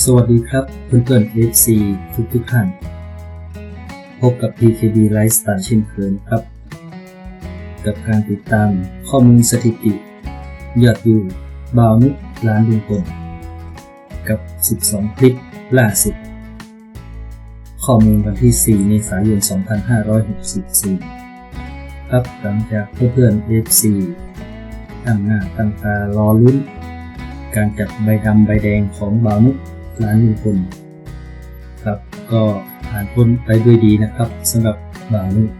สวัสดีครับเพื่อนๆ FC ทุกทุกท่าน พบกับ PKB Lifestyle เช่นเคยนครับ กับการติดตามข้อมูลสถิติ ยอดวิวบาวนุล้านดวงตนกับ 12 คลิปล่าสุด ข้อมูลวันที่ 4 เมษายน 2564 ครับหลังจากเพื่อนๆ FC ตั้งหน้าตั้งตารอลุ้นการจับใบดำใบแดงของบาวนุก ล้านลุงพลครับก็ผ่านพ้นไปด้วยดีนะครับสำหรับบาวนุก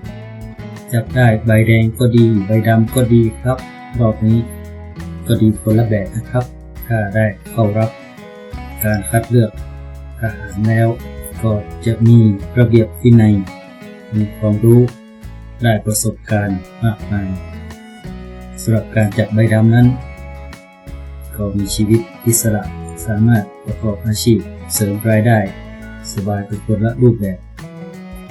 จับได้ใบแดงก็ดีใบดำก็ดีครับ รอบนี้ก็ดีคนละแบบนะครับ ถ้าได้เข้ารับการคัดเลือกทหารแล้ว ก็จะมีระเบียบวินัยมีความรู้ได้ประสบการณ์มากมายสำหรับการจับใบดำนั้น ก็มีชีวิตอิสระสามารถประกอบอาชีพเสริมรายได้ สบายเป็นคนละรูปแบบ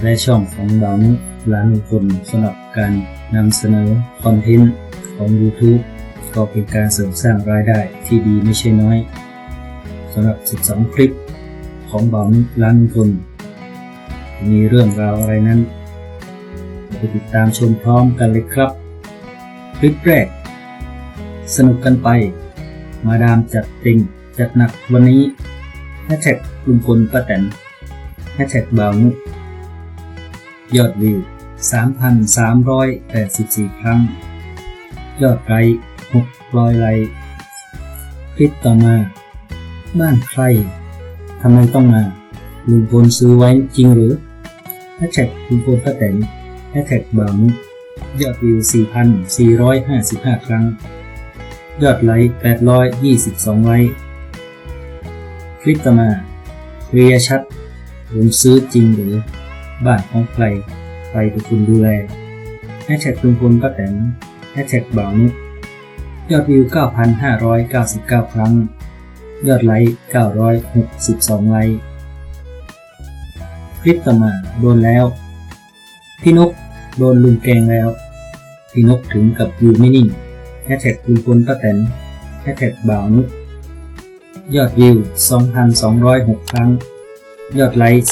และช่องของเรานุร้านลุงพลสำหรับการนำเสนอคอนเทนต์ของ YouTube ก็เป็นการเสริมสร้างรายได้ที่ดีไม่ใช่น้อยสำหรับ 12 คลิปของบาวนุร้านลุงพลมีเรื่องราวอะไรนั้นไปติดตามชมพร้อมกันเลยครับ คลิปแรก สนุกกันไป มาดามจัดเต็งจัดหนักวันนี้แฮชแท็กลุงพลป้าแตนแฮชแท็กบ่าวนุยอดวิว 3,384 ครั้ง ยอดไลค์600ไลค์คลิปต่อมา บ้านใครทำไมต้องมาลุงพลซื้อไว้จริงหรือแฮชแท็กลุงพลป้าแตนแฮชแท็กบ่าวนุยอดวิว 4,455 ครั้ง ยอดไลค์822 ไลค์ คลิปต่อมาเคลียชัดผมซื้อจริงหรือ บ้านของใคร ใครเป็นคนดูแลแฮชแท็กลุงพลป้าแตนแฮชแท็กบ่าวนุกยอดวิว 9,599 ครั้ง ยอดไลค์ 962 ไลค์ คลิปต่อมาโดนแล้ว พี่นกโดนลุงแกงแล้ว พี่นกถึงกับอยู่ไม่นิ่ง ฮชแท็กลุงพลป้าแตนแฮชแท็กบ่าวนุกยอดวิว 2,206 ครั้ง ยอดไลค์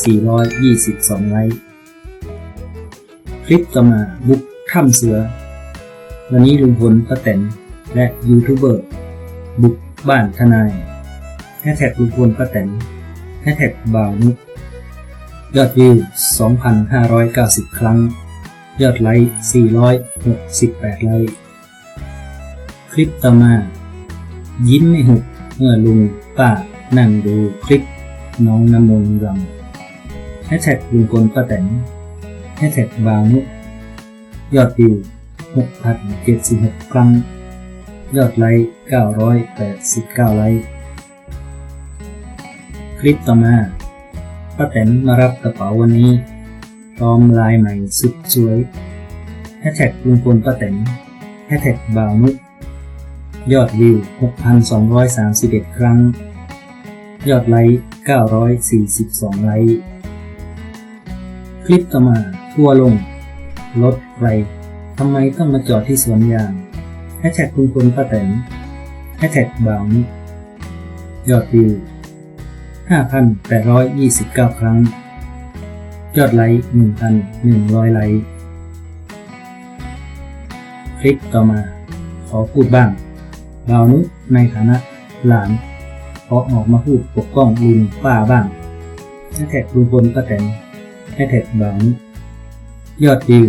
422 ไลค์ คลิปต่อมาบุกถ้ำเสือ วันนี้ลุงพลป้าแตนและยูทูบเบอร์บุกบ้านทนายแฮชแท็กลุงพลป้าแตนแฮชแท็กบ่าวนุกยอดวิว 2,590 ครั้ง ยอดไลค์ 468 ไลค์ ลิปต่อมา ยิ้มไม่หุบเมื่อลุงป้านั่งดูคลิปน้องน้ำมนต์รำแฮชแท็กลุงพลป้าแตนแฮชแท็กบาวนุยอดวิว6,076 ครั้ง ยอดไลค์ 989 ไลค์ คลิปต่อมาป้าแตนมารับกระเป๋าวันนี้พร้อมลายใหม่สุดสวยแฮชแท็กลุงพลป้าแตนแฮชแท็กบาวนุ ยอดวิว 6,231 ครั้ง ยอดไลค์ 942 ไลค์ คลิปต่อมา ทัวลง รถใครทำไมต้องมาจอดที่สวนยางแฮชแท็กคุณพลป้าแตนแฮชแท็กบาวนิยอดวิว 5,829 ครั้ง ยอดไลค์ 1,100 ไลค์ คลิปต่อมา ขอพูดบ้าง บ่าวนุในฐานะหลานขอออกมาพูดปกป้องลุงป้าบ้างแฮชแท็กลุงพลป้าแตนแฮชแท็กบ่าวนุยอดวิว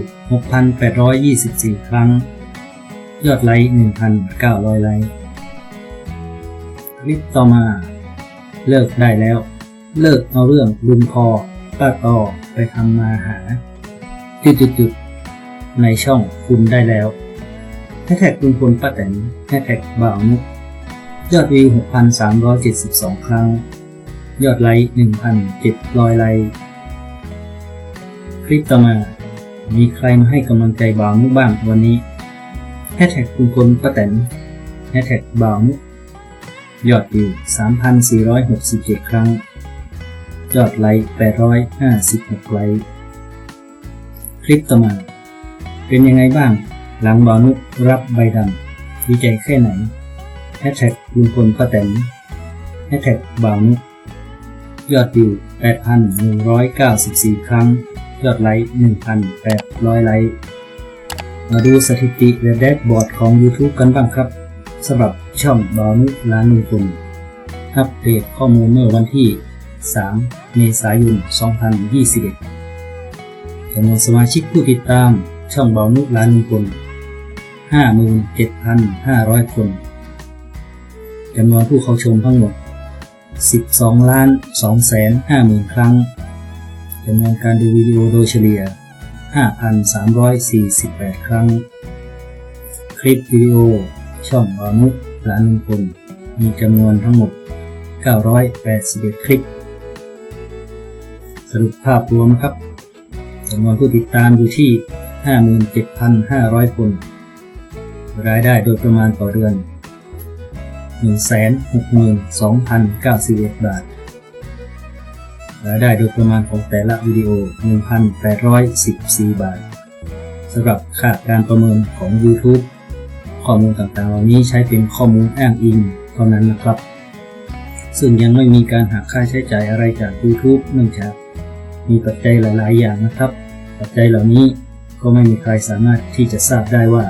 6,824 ครั้ง ยอดไลค์ 1,900 ไลค์ คลิปต่อมา เลิกได้แล้ว เลิกเอาเรื่องลุงพอป้าต่อไปทำมาหา จุดๆในช่องคุณได้แล้ว ฮชแท็กลุงพลป้าแตนแฮชแท็กบ่าวนุกยอดวิว 6,372 ครั้ง ยอดไลค์ 1,700 ไลค์คลิปต่อมา มีใครมาให้กำลังใจบ่าวนุกบ้างวันนี้แฮชแท็กลุงพลป้าแตนแฮชแท็กบ่าวนุกยอดวิว 3,467 ครั้ง ยอดไลค์ 856 ไลค์ คลิปต่อมา เป็นยังไงบ้าง หลังบาวนุกรับใบดำดีใจแค่ไหนแฮชแท็กลุงพลป้าแตนแฮชแท็กบาวนุกยอดวิว 8,194 ครั้ง ยอดไลค์ 1,800 ไลค์ มาดูสถิติและแดชบอร์ดของ YouTube กันบ้างครับสำหรับช่องบอนุล้านลุงพลอัปเดตข้อมูลเมื่อวันที่ 3 เมษายน 2021จำนวนสมาชิกผู้ติดตามช่องบอนุล้านลุงพล 57,500 คน จำนวนผู้เข้าชมทั้งหมด 12 ล้าน 2 แสน 5 หมื่นครั้ง จำนวนการดูวิดีโอโดยเฉลี่ย 5,348 ครั้ง คลิปวิดีโอ ช่องอนุหลานลุงพลมีจำนวนทั้งหมด 981 คลิป สรุปภาพรวมครับจำนวนผู้ติดตามอยู่ที่ 57,500 คน รายได้โดยประมาณต่อเดือน 162,091 บาท รายได้โดยประมาณของแต่ละวิดีโอ 1,814 บาทสำหรับค่าการประเมินของ YouTube ข้อมูลต่างๆ เหล่านี้ใช้เป็นข้อมูลอ้างอิงเท่านั้นนะครับ ซึ่งยังไม่มีการหักค่าใช้จ่ายอะไรจาก YouTube เนื่องจากมีปัจจัยหลาย ๆ อย่างนะครับ ปัจจัยเหล่านี้ก็ไม่มีใครสามารถที่จะทราบได้ว่า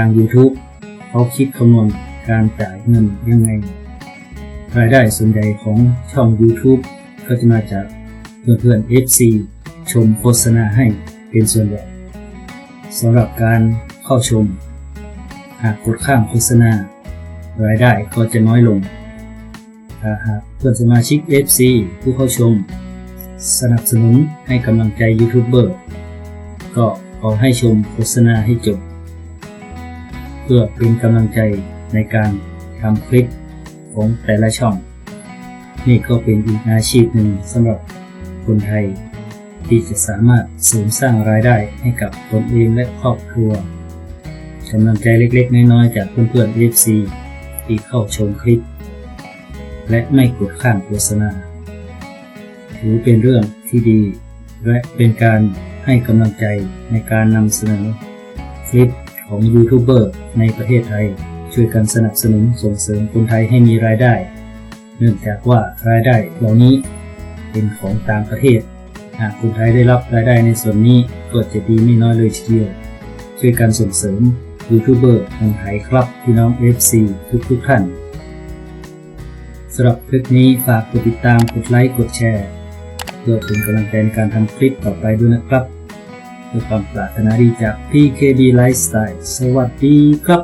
าง YouTube เขาคิดคำนวณการจ่ายเงินยังไง รายได้ส่วนใหญ่ของช่อง YouTube ก็จะมาจากเพื่อนๆ FC ชมโฆษณาให้เป็นส่วนใหญ่สำหรับการเข้าชม หากกดข้ามโฆษณา รายได้ก็จะน้อยลงหากเพื่อนสมาชิก FC ผู้เข้าชม สนับสนุนให้กำลังใจยูทูบเบอร์ก็ขอให้ชมโฆษณาให้จบ เพื่อเป็นกำลังใจในการทำคลิปของแต่ละช่อง นี่ก็เป็นอีกอาชีพหนึ่งสำหรับคนไทย ที่จะสามารถเสริมสร้างรายได้ให้กับตนเองและครอบครัวกำลังใจเล็กๆ น้อยๆ จากเพื่อนๆ FC ที่เข้าชมคลิป และไม่กดข้ามโฆษณา ถือเป็นเรื่องที่ดี และเป็นการให้กำลังใจในการนำเสนอคลิป ของยูทูบเบอร์ในประเทศไทย ช่วยกันสนับสนุนส่งเสริมคนไทยให้มีรายได้ เนื่องจากว่ารายได้เหล่านี้เป็นของต่างประเทศ หากคนไทยได้รับรายได้ในส่วนนี้ก็จะดีไม่น้อยเลยทีเดียว ช่วยกันส่งเสริมยูทูบเบอร์คนไทยครับพี่น้อง FC ทุกทุกท่านสำหรับคลิปนี้ฝากกดติดตามกดไลค์กดแชร์เพื่อเป็นกำลังใจในการทำคลิปต่อไปด้วยนะครับ ด้วยความปรารถนาดีจาก PKB Lifestyle สวัสดีครับ